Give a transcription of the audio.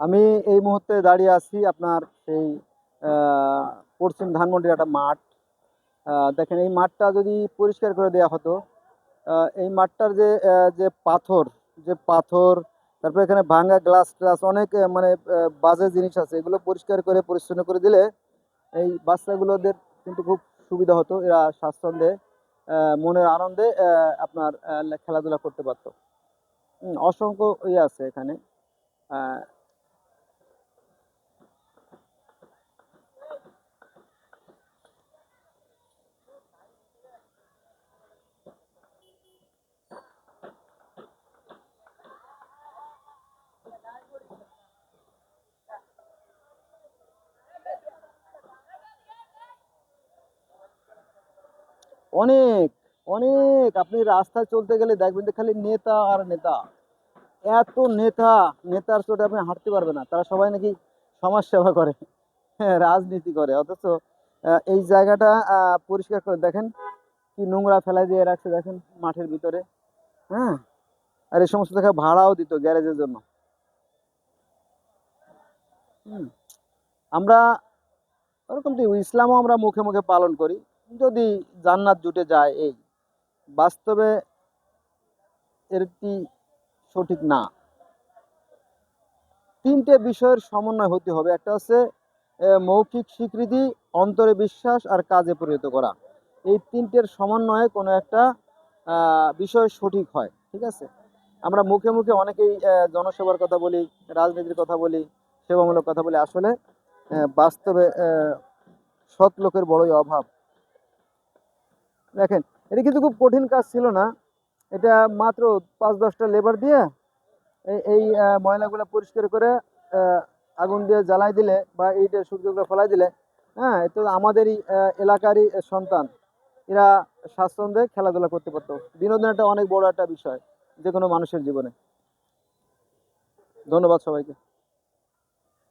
আমি এই মুহূর্তে দাঁড়িয়ে আছি আপনার সেই পশ্চিম ধানমন্ডির একটা মাঠ। দেখেন এই মাঠটা যদি পরিষ্কার করে দেওয়া হতো এই মাঠটার যে যে পাথর যে পাথর, তারপর এখানে ভাঙা গ্লাস ট্লাস, অনেক মানে বাজে জিনিস আছে, এগুলো পরিষ্কার করে, পরিচ্ছন্ন করে দিলে এই বাচ্চাগুলোদের কিন্তু খুব সুবিধা হতো, এরা স্বাচ্ছন্দ্যে মনের আনন্দে আপনার খেলাধুলা করতে পারতো। অসংখ্য ইয়ে আছে এখানে। অনেক অনেক। আপনি রাস্তায় চলতে গেলে দেখবেন যে খালি নেতা আর নেতা। এত নেতা, নেতার চোটে আপনি হাঁটতে পারবেন না। তারা সবাই নাকি সমাজ সেবা করে হ্যাঁ রাজনীতি করে। অথচ এই জায়গাটা পরিষ্কার করে দেখেন, কি নোংরা ফেলাই দিয়ে রাখছে দেখেন মাঠের ভিতরে। হ্যাঁ আর এই সমস্ত জায়গায় ভাড়াও দিত গ্যারেজের জন্য। আমরা, ওরকম ইসলামও আমরা মুখে মুখে পালন করি। যদি জান্নাত জুটে যায়, এই বাস্তবে এটি সঠিক? না। তিনটে বিষয়ের সমন্বয় হতে হবে। একটা হচ্ছে মৌখিক স্বীকৃতি, অন্তরে বিশ্বাস আর কাজে পরিণত করা। এই তিনটের সমন্বয়ে কোনো একটা বিষয় সঠিক হয়, ঠিক আছে? আমরা মুখে মুখে অনেকেই জনসেবার কথা বলি, রাজনীতির কথা বলি, সেবামূলক কথা বলি। আসলে বাস্তবে সৎ লোকের বড়ই অভাব। দেখেন, এটা কিন্তু খুব কঠিন কাজ ছিল না। এটা মাত্র পাঁচ দশটা লেবার দিয়ে এই ময়লাগুলো পরিষ্কার করে আগুন দিয়ে জ্বালাই দিলে বা এইটা সূর্যগুলো ফেলাই দিলে হ্যাঁ এতে আমাদেরই এলাকারই সন্তান। এরা স্বাচ্ছন্দ্যে খেলাধুলা করতে পারতো। বিনোদন একটা অনেক বড় একটা বিষয় যে কোনো মানুষের জীবনে। ধন্যবাদ সবাইকে।